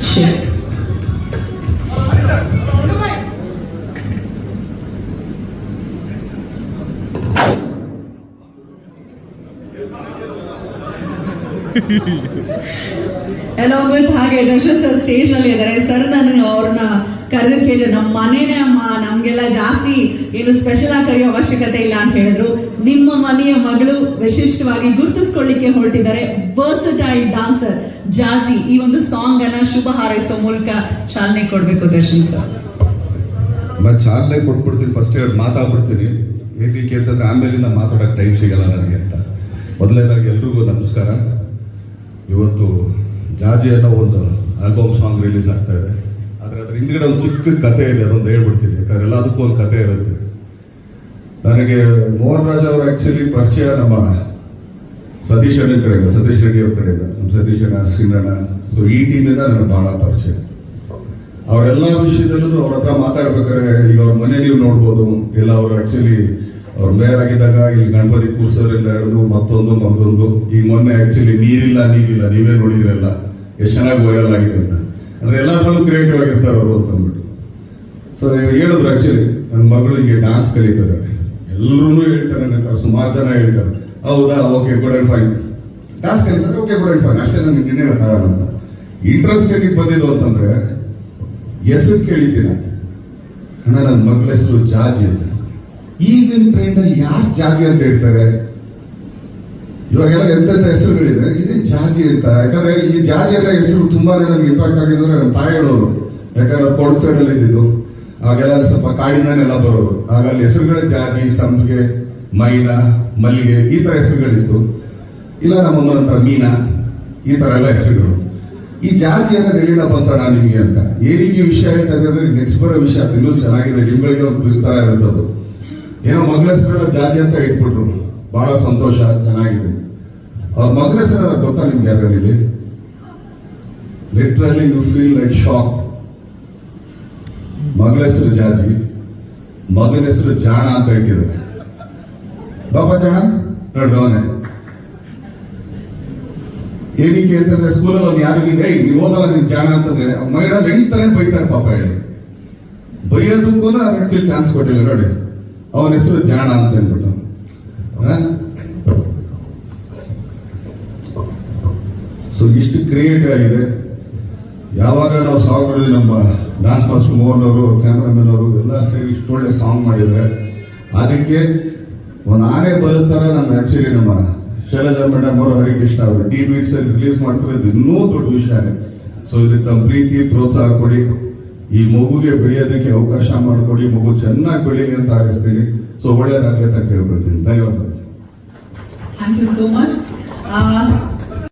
Shake. Along with ಹಾಗೆ Darshan sir ಸ್ಟೇಜ್ನಲ್ಲಿ ಇದ್ದಾರೆ sir ನಾನು ಅವ್ರನ್ನ ಕರೆದು ಕೇಳಿದ್ರು ನಮ್ಮ ಮನೇನೆ ಅಮ್ಮ, ನಮಗೆಲ್ಲ ಜಾಸ್ತಿ ಏನು ಸ್ಪೆಷಲ್ ಆಗಿ ಕರೆಯೋ ಅವಶ್ಯಕತೆ ಇಲ್ಲ ಅಂತ ಹೇಳಿದ್ರು. ನಿಮ್ಮ ಮನೆಯ ಮಗಳು ವಿಶಿಷ್ಟವಾಗಿ ಗುರುತಿಸ್ಕೊಳ್ಳಿಕ್ಕೆ ಹೊರಟಿದ್ದಾರೆ. ವರ್ಸಟೈಲ್ ಡಾನ್ಸರ್ ಜಾಜಿ ಈ ಒಂದು ಸಾಂಗ್ ಅನ್ನ ಶುಭ ಹಾರೈಸೋ ಮೂಲಕ ಚಾಲನೆ ಕೊಡಬೇಕು ದರ್ಶನ್ ಸರ್. ಚಾಲನೆ ಕೊಟ್ಬಿಡ್ತೀನಿ ಫಸ್ಟ್ ಹೇಳಿ ಮಾತಾಡ್ಬಿಡ್ತೀನಿ. ಹೇಗಲಿಕ್ಕೆ ಅಂತಂದ್ರೆ ಆಮೇಲಿಂದ ಮಾತಾಡೋಕ್ಕೆ ಟೈಮ್ ಸಿಗಲ್ಲ ನನಗೆ ಅಂತ. ಮೊದಲನೇದಾಗಿ ಎಲ್ರಿಗೂ ನಮಸ್ಕಾರ. ಇವತ್ತು ಜಾಜಿ ಅನ್ನೋ ಒಂದು ಆಲ್ಬಮ್ ಸಾಂಗ್ ರಿಲೀಸ್ ಆಗ್ತಾ ಇದೆ. ಅದ್ರ ಹಿಂದ್ಗಡೆ ಒಂದು ಚಿಕ್ಕ ಕತೆ ಇದೆ, ಅದೊಂದು ಹೇಳ್ಬಿಡ್ತೀನಿ. ಯಾಕಂದ್ರೆ ಎಲ್ಲದಕ್ಕೂ ಒಂದು ಕತೆ ಇರುತ್ತೆ. ನನಗೆ ಮೋಹನ್ ರಾಜ್ ಅವರು ಆ್ಯಕ್ಚುಲಿ ಪರಿಚಯ ನಮ್ಮ ಸತೀಶ್ ಅಣ್ಣನ ಕಡೆಯಿಂದ, ಸತೀಶ್ ರೆಡ್ಡಿ ಅವ್ರ ಕಡೆಯಿಂದ. ನಮ್ಮ ಸತೀಶ್ ಅಣ್ಣ ಶ್ರೀನಣ್ಣ ಸೊ ಈ ಟೀಮಿಂದ ನನಗೆ ಬಹಳ ಪರಿಚಯ. ಅವರೆಲ್ಲ ವಿಷಯದಲ್ಲೂ ಅವ್ರ ಹತ್ರ ಮಾತಾಡ್ಬೇಕಾದ್ರೆ ಈಗ ಅವ್ರ ಮನೆ ನೀವು ನೋಡ್ಬೋದು. ಇಲ್ಲ, ಅವರು ಆ್ಯಕ್ಚುಲಿ ಅವ್ರು ಮೇಯರ್ ಆಗಿದ್ದಾಗ ಇಲ್ಲಿ ಗಣಪತಿ ಕೂರ್ಸೋದ್ರಿಂದ ಹಿಡಿದು ಮತ್ತೊಂದು ಮತ್ತೊಂದು. ಈಗ ಮೊನ್ನೆ ಆ್ಯಕ್ಚುಲಿ ನೀರಿಲ್ಲ ನೀರಿಲ್ಲ. ನೀವೇ ನೋಡಿದ್ರಲ್ಲ. ಎಷ್ಟು ಚೆನ್ನಾಗಿ ವೈರಲ್ ಆಗಿದೆ ಅಂತ. ಅಂದ್ರೆ ಎಲ್ಲದರಲ್ಲೂ ಕ್ರಿಯೇಟಿವ್ ಆಗಿರ್ತಾರೆ ಅವರು ಅಂತ ಅಂದ್ಬಿಟ್ಟು. ಸೊ ಹೇಳಿದ್ರು ಆ್ಯಕ್ಚುಲಿ ನನ್ನ ಮಗಳಿಗೆ ಡಾನ್ಸ್ ಕಲಿತಾರೆ. ಎಲ್ಲರೂ ಹೇಳ್ತಾರೆ ನನ್ನ ಸುಮಾರು ಜನ ಹೇಳ್ತಾರೆ. ಹೌದಾ? Okay good and fine dance ಕಲಿಸಿದ್ರೆ okay good and fine ಅಷ್ಟೇ ನನಗೆ ನಿನ್ನೆ ಅಂತ. ಇಂಟ್ರೆಸ್ಟ್ ಏನಿಗೆ ಬಂದಿದ್ದು ಅಂತಂದರೆ, ಹೆಸರು ಕೇಳಿದ್ದೀನ ಅಣ್ಣ ನನ್ನ ಮಗಳ ಹೆಸರು ಜಾಜಿ ಅಂತ. ಈಗಿನ ಟ್ರೆಂಡ್ ಅಲ್ಲಿ ಯಾರು ಜಾಜಿ ಅಂತ ಹೇಳ್ತಾರೆ? ಇವಾಗೆಲ್ಲ ಎಂತೆಂಥ ಹೆಸರುಗಳಿದೆ? ಇದೇ ಜಾಜಿ ಅಂತ. ಯಾಕಂದ್ರೆ ಈ ಜಾಜಿ ಎಲ್ಲ ಹೆಸರು ತುಂಬಾ ನಮ್ಗೆ ಇಂಪ್ಯಾಕ್ಟ್ ಆಗಿದ್ರೆ ನಮ್ಮ ತಾಯಿ ಹೇಳೋರು ಯಾಕಂದ್ರೆ ಕೊಡಗು ಇದ್ದಿದ್ದು. ಆಗೆಲ್ಲ ಸ್ವಲ್ಪ ಕಾಡಿನಲ್ಲೆಲ್ಲ ಬರೋರು. ಆಗ ಅಲ್ಲಿ ಹೆಸರುಗಳೇ ಜಾಜಿ, ಸಂಪಿಗೆ, ಮೈನಾ, ಮಲ್ಲಿಗೆ, ಈ ಥರ ಹೆಸರುಗಳಿತ್ತು. ಇಲ್ಲ, ನಮ್ಮ ಒಂದೊಂಥರ ಮೀನಾ, ಈ ಥರ ಎಲ್ಲ ಹೆಸರುಗಳು. ಈ ಜಾಜಿ ಅಂತ ಎಲ್ಲಿಂದ ಬಂತ ನಾನು ನಿಮಗೆ ಅಂತ? ಈ ವಿಷಯ ಹೇಳ್ತಾ ಇದ್ದಾರೆ ನೆಕ್ಸ್ಟ್ ಬರೋ ವಿಷಯ ಇನ್ನೂ ಚೆನ್ನಾಗಿದೆ. ನಿಮ್ಗಳಿಗೆ ಒಂದು ವಿಸ್ತಾರ ಇರುತ್ತೆ ಏನೋ ಮಗಳ ಹೆಸರು ಜಾಜಿ ಅಂತ ಇಟ್ಬಿಟ್ರು ಬಹಳ ಸಂತೋಷ. ಚೆನ್ನಾಗಿದೆ. ಮಗಳ ಹೆಸರು ಗೊತ್ತಾ ನಿಮ್ಗೆ ಯಾರು ಇಲ್ಲಿ literally you feel like shock ಮಗಳ ಹೆಸರು ಜಾತಿ ಮಗನ ಹೆಸರು ಜಾಣ ಅಂತ ಇಟ್ಟಿದ್ದಾರೆ. ಬಾಬಾ ಜಾಣ? ನೋಡ್ರಿ ಅವನೇ. ಏನಕ್ಕೆ ಅಂತಂದ್ರೆ ಸ್ಕೂಲಲ್ಲಿ ಅವ್ನು ಯಾರು ಇದೆ ನೀವು ಓದಲ್ಲ ನೀನು ಜಾಣ ಅಂತಂದ್ರೆ ಮೈಡಮ್ ಹೆಂಗ್ ಬೈತಾರೆ ಪಾಪ ಹೇಳಿ. ಬೈಯೋದಕ್ಕೂ ವ್ಯಕ್ತಿ ಚಾನ್ಸ್ ಕೊಟ್ಟಿಲ್ಲ, ನೋಡಿ. ಅವನ ಹೆಸರು ಜಾಣ ಅಂತ ಅಂದ್ಬಿಟ್ಟು. ಸೊ ಇಷ್ಟು ಕ್ರಿಯೇಟಿವ್ ಆಗಿದೆ. ಯಾವಾಗ ನಾವು ಸಾಂಗ್ ನೋಡಿದ್ವಿ ನಮ್ಮ ಡ್ಯಾನ್ಸ್ ಮಾಸ್ಟರ್ ಮೋಹನ್ ಅವರು, ಕ್ಯಾಮ್ರಾಮನ್ ಅವರು ಎಲ್ಲ ಸೇರಿ ಇಷ್ಟು ಒಳ್ಳೆ ಸಾಂಗ್ ಮಾಡಿದರೆ, ಅದಕ್ಕೆ ಒಂದು ಆನೆ ಬರುತ್ತಾರೆ ನಮ್ಮ ಆ್ಯಕ್ಚುಲಿ ನಮ್ಮ ಶೈಲಜಾ ಮೇಡಮ್ ಅವರು, ಹರಿಕೃಷ್ಣ ಅವರು ಡಿ ಬೀಟ್ಸ್ ಅಲ್ಲಿ ರಿಲೀಸ್ ಮಾಡ್ತಾರೆ ಇದು ಇನ್ನೂ ದೊಡ್ಡ ವಿಷಯನೇ ಸೊ ಇದಕ್ಕೆ ತಮ್ಮ ಪ್ರೀತಿ, ಪ್ರೋತ್ಸಾಹ ಕೊಡಿ. ಈ ಮಗುಗೆ ಬೆಳೆಯೋದಕ್ಕೆ ಅವಕಾಶ ಮಾಡಿಕೊಡಿ. ಮಗು ಚೆನ್ನಾಗಿ ಬೆಳೀಲಿ ಅಂತ ಹಾರೈಸ್ತೀನಿ ಸೊ ಒಳ್ಳೆಯದಾಗಲಿ ಅಂತ ಕೇಳ್ಕೊಳ್ತೀನಿ. ಧನ್ಯವಾದಗಳು. Thank you so much